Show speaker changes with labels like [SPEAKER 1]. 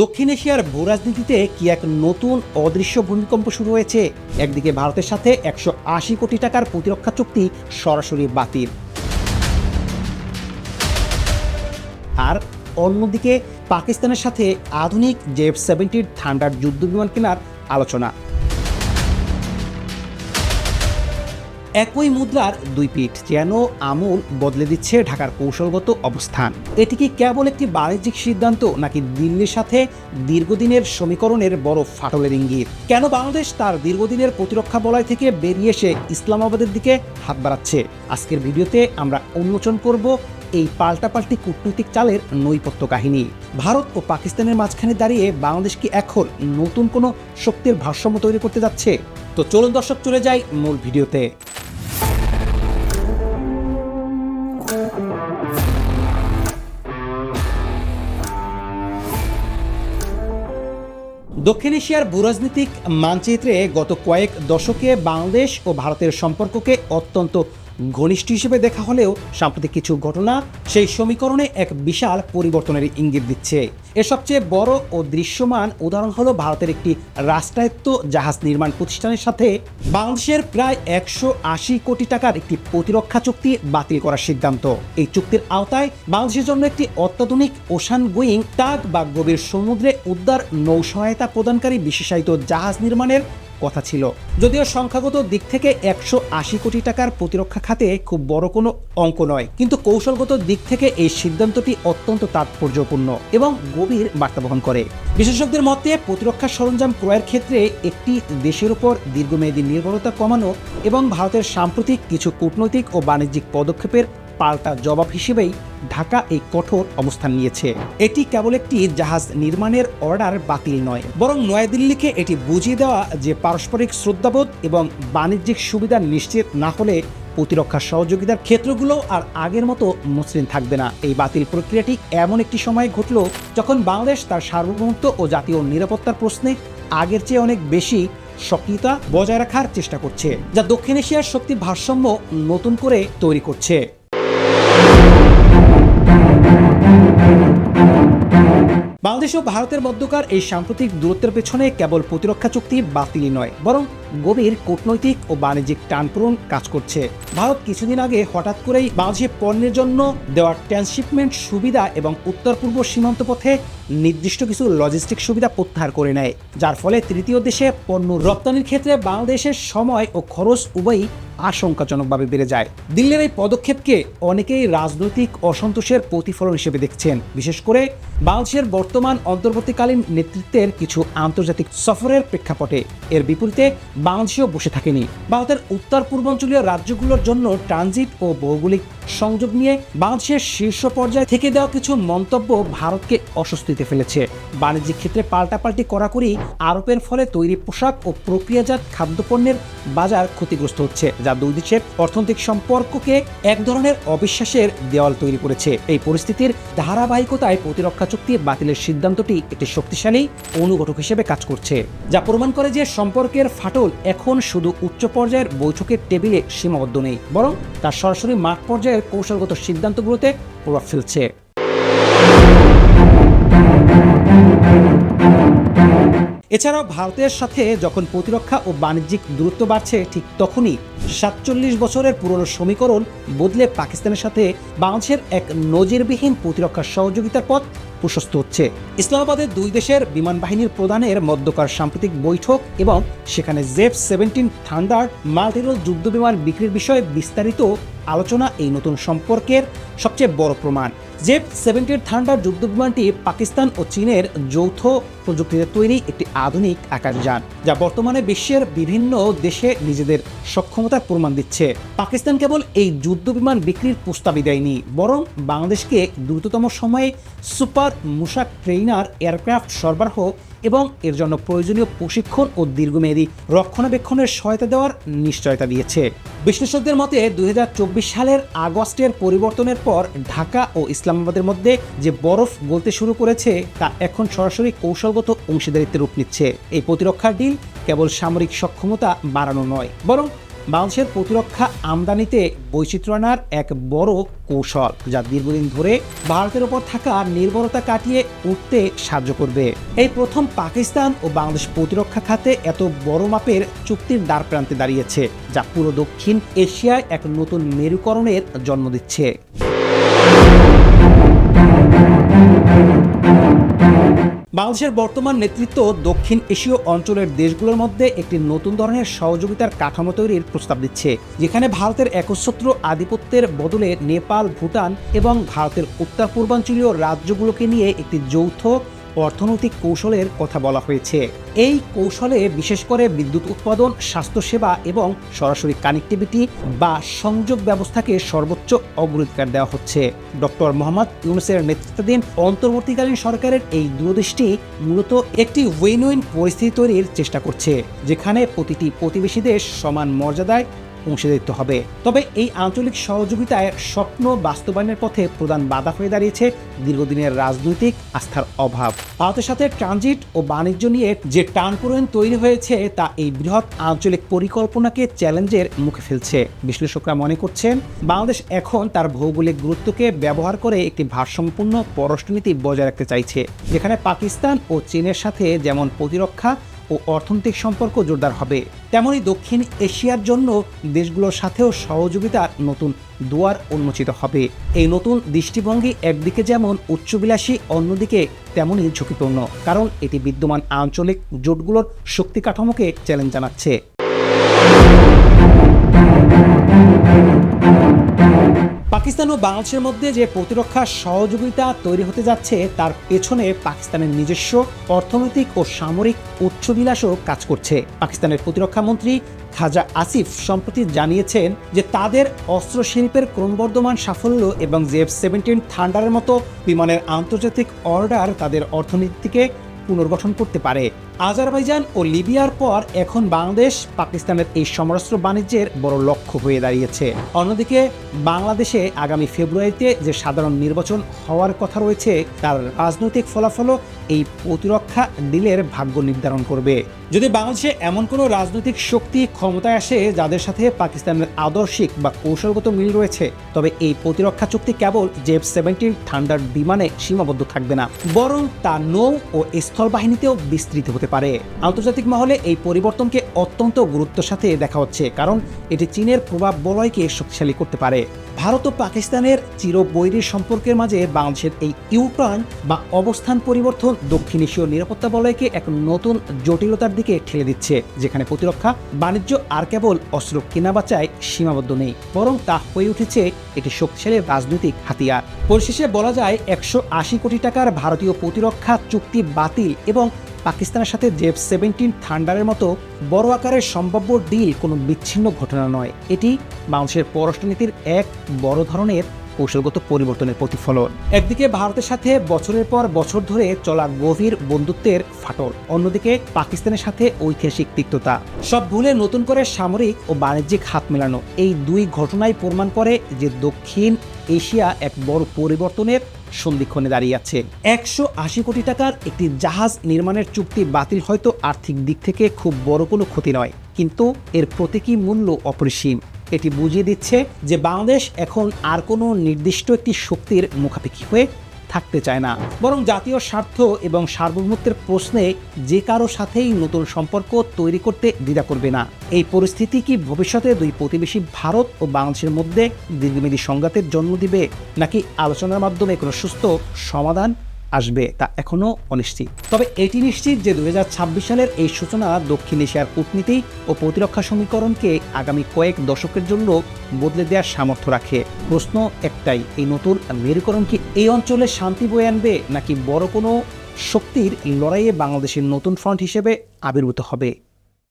[SPEAKER 1] দক্ষিণ এশিয়ার ভূরাজনীতিতে কি এক নতুন অদৃশ্য ভূমিকম্প শুরু হয়েছে? একদিকে ভারতের সাথে একশো আশি কোটি টাকার প্রতিরক্ষা চুক্তি সরাসরি বাতিল। আর অন্যদিকে পাকিস্তানের সাথে আধুনিক জেফ সেভেন্টির থান্ডার যুদ্ধ বিমান কেনার আলোচনা। একই মুদ্রার দুই পিঠ যেন আমূল বদলে দিচ্ছে ঢাকার কৌশলগত অবস্থান। এটি কি কেবল একটি বাণিজ্যিক সিদ্ধান্ত নাকি দিল্লির সাথে দীর্ঘদিনের সমীকরণের বড় ফাটলের ইঙ্গিত? কেন বাংলাদেশ তার দীর্ঘদিনের প্রতিরক্ষা বলয় থেকে বেরিয়ে এসে ইসলামাবাদের দিকে হাত বাড়াচ্ছে? আজকের ভিডিওতে আমরা উন্মোচন করব এই পাল্টাপাল্টি কূটনৈতিক চালের নৈপথ্য কাহিনী। ভারত ও পাকিস্তানের মাঝখানে দাঁড়িয়ে বাংলাদেশ কি এখন নতুন কোনো শক্তির ভারসাম্য তৈরি করতে যাচ্ছে? তো চলুন দর্শক, চলে যাই মূল ভিডিওতে। দক্ষিণ এশিয়ার ভূরাজনৈতিক মানচিত্রে গত কয়েক দশকে বাংলাদেশ ও ভারতের সম্পর্ককে অত্যন্ত ঘনিষ্ঠ হিসেবে দেখা হলেও সাম্প্রতিক কিছু ঘটনা সেই সমীকরণে এক বিশাল পরিবর্তনের ইঙ্গিত দিচ্ছে। এর সবচেয়ে বড় ও দৃশ্যমান উদাহরণ হলো ভারতের একটি রাষ্ট্রায়ত্ত জাহাজ নির্মাণ প্রতিষ্ঠানের সাথে বাংলাদেশের প্রায় একশো আশি কোটি টাকার একটি প্রতিরক্ষা চুক্তি বাতিল করার সিদ্ধান্ত। এই চুক্তির আওতায় বাংলাদেশের জন্য একটি অত্যাধুনিক ওশান গোয়িং টাগ বা গভীর সমুদ্রে উদ্ধার নৌ সহায়তা প্রদানকারী বিশেষায়িত জাহাজ নির্মাণের কথা ছিল। যদিও সংখ্যাগত দিক থেকে একশো আশি কোটি টাকার প্রতিরক্ষা খাতে খুব বড় কোনো অঙ্ক নয়। কিন্তু কৌশলগত দিক থেকে এই সিদ্ধান্তটি অত্যন্ত তাৎপর্যপূর্ণ এবং গভীর বার্তা বহন করে। বিশেষজ্ঞদের মতে, প্রতিরক্ষা সরঞ্জাম ক্রয়ের ক্ষেত্রে একটি দেশের উপর দীর্ঘমেয়াদী নির্ভরতা কমানো এবং ভারতের সাম্প্রতিক কিছু কূটনৈতিক ও বাণিজ্যিক পদক্ষেপের পাল্টা জবাব হিসেবেই ঢাকা এই কঠোর অবস্থান নিয়েছে। এটি কেবল একটি জাহাজ নির্মাণের অর্ডার বাতিল নয়, বরং নয়াদিল্লিকে এটি বুঝিয়ে দেওয়া যে পারস্পরিক শ্রদ্ধাবোধ এবং বাণিজ্যিক সুবিধা নিশ্চিত না হলে প্রতিরক্ষা সহযোগিতার ক্ষেত্রগুলো আর আগের মতো মসৃণ থাকবে না। এই বাতিল প্রক্রিয়াটি এমন একটি সময় ঘটল যখন বাংলাদেশ তার সার্বভৌমত্ব ও জাতীয় নিরাপত্তার প্রশ্নে আগের চেয়ে অনেক বেশি সক্রিয়তা বজায় রাখার চেষ্টা করছে, যা দক্ষিণ এশিয়ার শক্তি ভারসাম্য নতুন করে তৈরি করছে। বাংলাদেশ ও ভারতের মধ্যকার এই সাম্প্রতিক দূরত্বের পেছনে কেবল প্রতিরক্ষা চুক্তি বাতিলই নয় বরং গভীর কূটনৈতিক ও বাণিজ্যিক টানপূরণ কাজ করছে। ভারত কিছুদিন আগে হঠাৎ করেই বাংলাদেশে পণ্যের জন্য দেওয়া ট্রান্সশিপমেন্ট সুবিধা এবং উত্তর পূর্ব সীমান্ত পথে নির্দিষ্ট কিছু লজিস্টিক সুবিধা প্রত্যাহার করে নেয়, যার ফলে তৃতীয় দেশে পণ্য রপ্তানির ক্ষেত্রে বাংলাদেশের সময় ও খরচ উভয়ই আশঙ্কাজনকভাবে বেড়ে যায়। দিল্লির এই পদক্ষেপকে অনেকেই রাজনৈতিক অসন্তোষের প্রতিফলন হিসেবে দেখছেন। বিশেষ করে বাংলাদেশের বর্তমান অন্তর্বর্তীকালীন নেতৃত্বের কিছু আন্তর্জাতিক সফরের প্রেক্ষাপটে। এর বিপরীতে বাংলাদেশেও বসে থাকেনি। ভারতের উত্তর পূর্বাঞ্চলীয় রাজ্যগুলোর জন্য ট্রানজিট ও ভৌগোলিক সংযোগ নিয়ে বাংলাদেশের শীর্ষ পর্যায়ে থেকে দেওয়া কিছু মন্তব্য ভারতকে অস্বস্তিতে ফেলেছে। বাণিজ্যিক ক্ষেত্রে পাল্টাপাল্টি করাকরি আরোপের ফলে তৈরি পোশাক ও প্রক্রিয়াজাত খাদ্যপণ্যের বাজার ক্ষতিগ্রস্ত হচ্ছে, যা দুই দেশের অর্থনৈতিক সম্পর্ককে এক ধরনের অবিশ্বাসের দেওয়াল তৈরি করেছে। এই পরিস্থিতির ধারাবাহিকতায় প্রতিরক্ষা চুক্তি বাতিলের সিদ্ধান্তটি একটি শক্তিশালী অনুঘটক হিসেবে কাজ করছে, যা প্রমাণ করে যে সম্পর্কের ফাটল এখন শুধু উচ্চ পর্যায়ের বৈঠকের টেবিলে সীমাবদ্ধ নেই, বরং তার সরাসরি মাঠ পর্যায়ের কৌশলগত সিদ্ধান্তগুলোতে প্রভাব ফেলছে। এছাড়াও ভারতের সাথে যখন প্রতিরক্ষা ও বাণিজ্যিক দূরত্ব বাড়ছে, ঠিক তখনই সাতচল্লিশ বছরের পুরনো সমীকরণ বদলে পাকিস্তানের সাথে বাংলাদেশের এক নজিরবিহীন প্রতিরক্ষা সহযোগিতার পথ প্রশস্ত হচ্ছে। ইসলামাবাদের দুই দেশের বিমান বাহিনীর প্রধানের মধ্যকার সাম্প্রতিক বৈঠক এবং সেখানে জেফ সেভেন্টিন থান্ডার মাল্টিরোল যুদ্ধ বিমান বিক্রির বিষয়ে বিস্তারিত আলোচনা এই নতুন সম্পর্কের সবচেয়ে বড় প্রমাণ। জেফ সেভেন্টির থান্ডার যুদ্ধ বিমানটি পাকিস্তান ও চীনের যৌথ প্রযুক্তিতে তৈরি একটি আধুনিক আকাশযান যা বর্তমানে বিশ্বের বিভিন্ন দেশে নিজেদের সক্ষমতার প্রমাণ দিচ্ছে। পাকিস্তান কেবল এই যুদ্ধ বিমান বিক্রির প্রস্তাবই দেয়নি, বরং বাংলাদেশকে দ্রুততম সময়ে সুপার মুসাক ট্রেইনার এয়ারক্রাফট সরবরাহ এবং এর জন্য প্রয়োজনীয় প্রশিক্ষণ ও দীর্ঘমেয়াদী রক্ষণাবেক্ষণের সহায়তা দেওয়ার নিশ্চয়তা দিয়েছে। বিশ্লেষকদের মতে, দুই হাজার চব্বিশ সালের আগস্টের পরিবর্তনের পর ঢাকা ও ইসলামাবাদের মধ্যে যে বরফ গলতে শুরু করেছে, তা এখন সরাসরি কৌশলগত অংশীদারিত্বের রূপ নিচ্ছে। এই প্রতিরক্ষা ডিল কেবল সামরিক সক্ষমতা বাড়ানো নয়, বরং বাংলাদেশের প্রতিরক্ষা আমদানিতে বৈচিত্র্য আনার এক বড় কৌশল যা দীর্ঘদিন ধরে ভারতের ওপর থাকা নির্ভরতা কাটিয়ে উঠতে সাহায্য করবে। এই প্রথম পাকিস্তান ও বাংলাদেশ প্রতিরক্ষা খাতে এত বড় মাপের চুক্তির দ্বার প্রান্তে দাঁড়িয়েছে, যা পুরো দক্ষিণ এশিয়ায় এক নতুন মেরুকরণের জন্ম দিচ্ছে। বাংলাদেশের বর্তমান নেতৃত্ব দক্ষিণ এশীয় অঞ্চলের দেশগুলোর মধ্যে একটি নতুন ধরনের সহযোগিতার কাঠামো তৈরির প্রস্তাব দিচ্ছে, যেখানে ভারতের একচ্ছত্র আধিপত্যের বদলে নেপাল, ভুটান এবং ভারতের উত্তর পূর্বাঞ্চলীয় রাজ্যগুলোকে নিয়ে একটি যৌথ অর্থনৈতিক কৌশলের কথা বলা হয়েছে। এই কৌশলে বিশেষ করে বিদ্যুৎ উৎপাদন, স্বাস্থ্যসেবা এবং সরাসরি কানেক্টিভিটি বা সংযোগ ব্যবস্থাকে সর্বোচ্চ অগ্রাধিকার দেওয়া হচ্ছে। ডক্টর মোহাম্মদ ইউনুসের নেতৃত্বাধীন অন্তর্বর্তীকালীন সরকারের এই দূরদৃষ্টি মূলত একটি উইন উইন পরিস্থিতি তৈরির চেষ্টা করছে, যেখানে প্রতিটি প্রতিবেশী দেশ সমান মর্যাদায় অংশীদারিত্ব হবে। তবে এই আঞ্চলিক সহযোগিতায় স্বপ্ন বাস্তবায়নের পথে প্রধান বাধা হয়ে দাঁড়িয়েছে দীর্ঘদিনের রাজনৈতিক আস্থার অভাব। ভারতের সাথে ট্রানজিট ও বাণিজ্য নিয়ে যে টানপোড়েন তৈরি হয়েছে, তা এই বৃহৎ আঞ্চলিক পরিকল্পনাকে চ্যালেঞ্জের মুখে ফেলছে। বিশ্লেষকরা মনে করছেন, বাংলাদেশ এখন তার ভৌগোলিক গুরুত্বকে ব্যবহার করে একটি ভারসাম্যপূর্ণ পররাষ্ট্রনীতি বজায় রাখতে চাইছে, যেখানে পাকিস্তান ও চীনের সাথে যেমন প্রতিরক্ষা ও অর্থনৈতিক সম্পর্ক জোরদার হবে। তেমনি দক্ষিণ এশিয়ার জন্য দেশগুলোর সাথেও সহযোগিতার নতুন দুয়ার উন্মোচিত হবে। এই নতুন দৃষ্টিভঙ্গি একদিকে যেমন উচ্চবিলাসী, অন্যদিকে তেমনই ঝুঁকিপূর্ণ। কারণ এটি বিদ্যমান আঞ্চলিক জোটগুলোর শক্তি কাঠামোকে চ্যালেঞ্জ জানাচ্ছে। পাকিস্তান ও বাংলাদেশের মধ্যে যে প্রতিরক্ষা সহযোগিতা তৈরি হতে যাচ্ছে, তার পেছনে পাকিস্তানের নিজস্ব অর্থনৈতিক ও সামরিক উচ্চবিলাসও কাজ করছে। পাকিস্তানের প্রতিরক্ষা মন্ত্রী খাজা আসিফ সম্প্রতি জানিয়েছেন যে তাদের অস্ত্র শিল্পের ক্রমবর্ধমান সাফল্য এবং জেফ সেভেন্টিন থান্ডারের মতো বিমানের আন্তর্জাতিক অর্ডার তাদের অর্থনীতিকে পুনর্গঠন করতে পারে। আজারবাইজান ও লিবিয়ার পর এখন বাংলাদেশ পাকিস্তানের এই সমরাস্ত্র বাণিজ্যের বড় লক্ষ্য হয়ে দাঁড়িয়েছে। অন্যদিকে, বাংলাদেশে আগামী ফেব্রুয়ারিতে যে সাধারণ নির্বাচন হওয়ার কথা রয়েছে, তার রাজনৈতিক ফলাফলও এই প্রতিরক্ষা ডিলের ভাগ্য নির্ধারণ করবে। যদি বাংলাদেশে এমন কোনো রাজনৈতিক শক্তি ক্ষমতায় আসে যাদের সাথে পাকিস্তানের আদর্শিক বা কৌশলগত মিল রয়েছে, তবে এই প্রতিরক্ষা চুক্তি কেবল জেফ সেভেন্টিন থান্ডার বিমানে সীমাবদ্ধ থাকবে না, বরং তা নৌ ও স্থল বাহিনীতেও বিস্তৃত হতে পারে। আন্তর্জাতিক মহলে এই পরিবর্তনকে অত্যন্ত গুরুত্বের সাথে দেখা হচ্ছে, কারণ এটি চীনের প্রভাব বলয়কে শক্তিশালী করতে পারে। ভারত ও পাকিস্তানের চিরবৈরী সম্পর্কের মাঝে বাংলাদেশের এই ইউটার্ন বা অবস্থান পরিবর্তন দক্ষিণ এশীয় নিরাপত্তা বলয়কে এক নতুন জটিলতার দিকে ঠেলে দিচ্ছে, যেখানে প্রতিরক্ষা, বাণিজ্য আর কেবল অস্ত্র কেনাবেচায় সীমাবদ্ধ নেই। বরং তা হয়ে উঠেছে একটি শক্তিশালী রাজনৈতিক হাতিয়ার। পরিশেষে বলা যায়, একশো আশি কোটি টাকার ভারতীয় প্রতিরক্ষা চুক্তি বাতিল এবং পাকিস্তানের সাথে জেফ সেভেন্টিন থান্ডারের মতো বড় আকারের সম্ভাব্য ডিল কোনো বিচ্ছিন্ন ঘটনা নয়। এটি বাংলাদেশের পররাষ্ট্রনীতির এক বড় ধরনের কৌশলগত পরিবর্তনের প্রতিফলন। একদিকে ভারতের সাথে বছরের পর বছর ধরে চলা গভীর বন্ধুত্বের ফাটল, অন্যদিকে পাকিস্তানের সাথে ঐতিহাসিক তিক্ততা। সব ভুলে নতুন করে সামরিক ও বাণিজ্যিক হাত মেলানো, এই দুই ঘটনাই প্রমাণ করে যে দক্ষিণ এশিয়া এক বড় পরিবর্তনের সন্ধিক্ষণে দাঁড়িয়ে আছে। একশো আশি কোটি টাকার একটি জাহাজ নির্মাণের চুক্তি বাতিল হয়তো আর্থিক দিক থেকে খুব বড় কোনো ক্ষতি নয়, কিন্তু এর প্রতীকী মূল্য অপরিসীম। এটি বুঝিয়ে দিচ্ছে যে বাংলাদেশ এখন আর কোনো নির্দিষ্ট একটি শক্তির মুখাপেক্ষি হয়ে থাকতে চায় না। বরং জাতীয় স্বার্থ এবং সার্বভৌমত্বের প্রশ্নে যে কারও সাথেই নতুন সম্পর্ক তৈরি করতে দ্বিধা করবে না। এই পরিস্থিতি কি ভবিষ্যতে দুই প্রতিবেশী ভারত ও বাংলাদেশের মধ্যে দীর্ঘমেয়াদী সংঘাতের জন্ম দিবে, নাকি আলোচনার মাধ্যমে কোনো সুস্থ সমাধান আসবে তা এখনও অনিশ্চিত। তবে এটি নিশ্চিত যে দু হাজার ছাব্বিশ সালের এই সূচনা দক্ষিণ এশিয়ার কূটনীতি ও প্রতিরক্ষা সমীকরণকে আগামী কয়েক দশকের জন্য বদলে দেওয়ার সামর্থ্য রাখে। প্রশ্ন একটাই, এই নতুন মেরুকরণ কি এই অঞ্চলে শান্তি বয়ে আনবে নাকি বড় কোনো শক্তির লড়াইয়ে বাংলাদেশের নতুন ফ্রন্ট হিসেবে আবির্ভূত হবে?